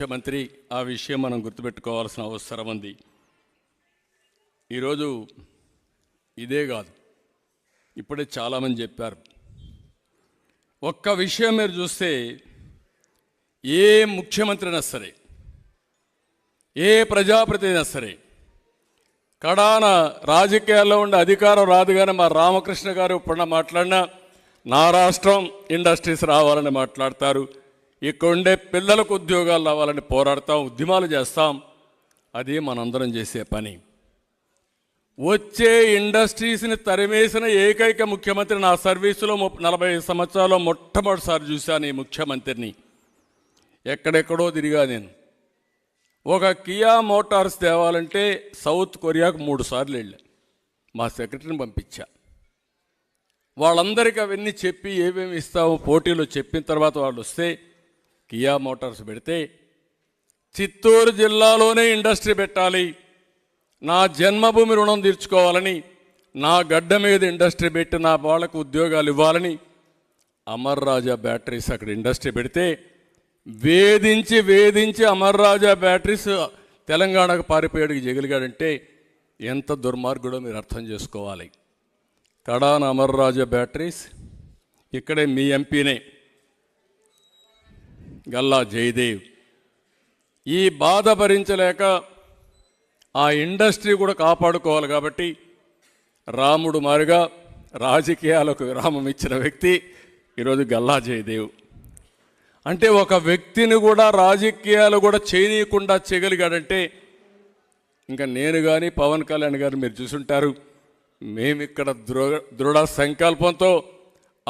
ముఖ్యమంత్రి ఆ విషయం మనం గుర్తుపెట్టుకోవాల్సిన అవసరం ఉంది. ఈరోజు ఇదే కాదు. ఇప్పుడే చాలామంది చెప్పారు. ఒక్క విషయం మీరు చూస్తే ఏ ముఖ్యమంత్రి అయినా సరే ఏ ప్రజాప్రతినిధి అయినా సరే కడాన రాజకీయాల్లో ఉండే అధికారం రాదు కానీ మా రామకృష్ణ గారు ఇప్పుడు మాట్లాడినా నా రాష్ట్రం ఇండస్ట్రీస్ రావాలని మాట్లాడతారు. ఇక్కడ ఉండే పిల్లలకు ఉద్యోగాలు రావాలని పోరాడతాం ఉద్యమాలు చేస్తాం. అది మనందరం చేసే పని. వచ్చే ఇండస్ట్రీస్ని తరిమేసిన ఏకైక ముఖ్యమంత్రి నా సర్వీసులో నలభై సంవత్సరాల్లో మొట్టమొదటిసారి చూశాను ఈ ముఖ్యమంత్రిని. ఎక్కడెక్కడో తిరిగా నేను. ఒక కియా మోటార్స్ తేవాలంటే సౌత్ కొరియాకు మూడు సార్లు వెళ్ళా. మా సెక్రటరీని పంపించా. వాళ్ళందరికీ అవన్నీ చెప్పి ఏమేమి ఇస్తామో పోటీలో చెప్పిన తర్వాత వాళ్ళు వస్తే కియా మోటార్స్ పెడితే చిత్తూరు జిల్లాలోనే ఇండస్ట్రీ పెట్టాలి. నా జన్మభూమి రుణం తీర్చుకోవాలని నా గడ్డ మీద ఇండస్ట్రీ పెట్టి నా వాళ్ళకు ఉద్యోగాలు ఇవ్వాలని అమర్ రాజా బ్యాటరీస్ అక్కడ ఇండస్ట్రీ పెడితే వేధించి వేధించి అమర్ రాజా బ్యాటరీస్ తెలంగాణకు పారిపోయాడికి జగిలిగాడంటే ఎంత దుర్మార్గుడో మీరు అర్థం చేసుకోవాలి. కడాన్ అమర్ రాజా బ్యాటరీస్ ఇక్కడే మీ ఎంపీనే. గల్లా జయదేవ్. ఈ బాధ భరించలేక ఆ ఇండస్ట్రీ కూడా కాపాడుకోవాలి కాబట్టి రాముడు మారుగా రాజకీయాలకు విరామం ఇచ్చిన వ్యక్తి ఈరోజు గల్లా జయదేవ్. అంటే ఒక వ్యక్తిని కూడా రాజకీయాలు కూడా చేయనీయకుండా చేయగలిగాడంటే ఇంకా నేను కానీ పవన్ కళ్యాణ్ గారు మీరు చూసుంటారు. మేమిక్కడ దృఢ దృఢ సంకల్పంతో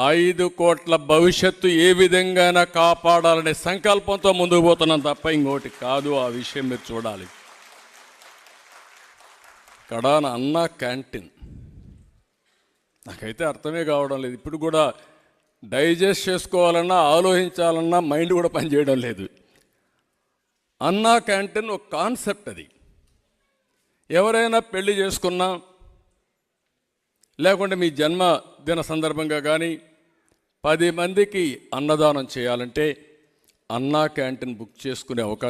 ఐదు కోట్ల భవిష్యత్తు ఏ విధంగా కాపాడాలనే సంకల్పంతో ముందుకు పోతున్నాం తప్ప ఇంకోటి కాదు. ఆ విషయం మీరు చూడాలి. కడాన అన్న క్యాంటీన్. నాకైతే అర్థమే కావడం లేదు. ఇప్పుడు కూడా డైజెస్ట్ చేసుకోవాలన్నా ఆలోచించాలన్నా మైండ్ కూడా పనిచేయడం లేదు. అన్నా క్యాంటీన్ ఒక కాన్సెప్ట్ అది. ఎవరైనా పెళ్ళి చేసుకున్నా లేకుంటే మీ జన్మదిన సందర్భంగా కానీ పది మందికి అన్నదానం చేయాలంటే అన్నా క్యాంటీన్ బుక్ చేసుకునే అవకాశం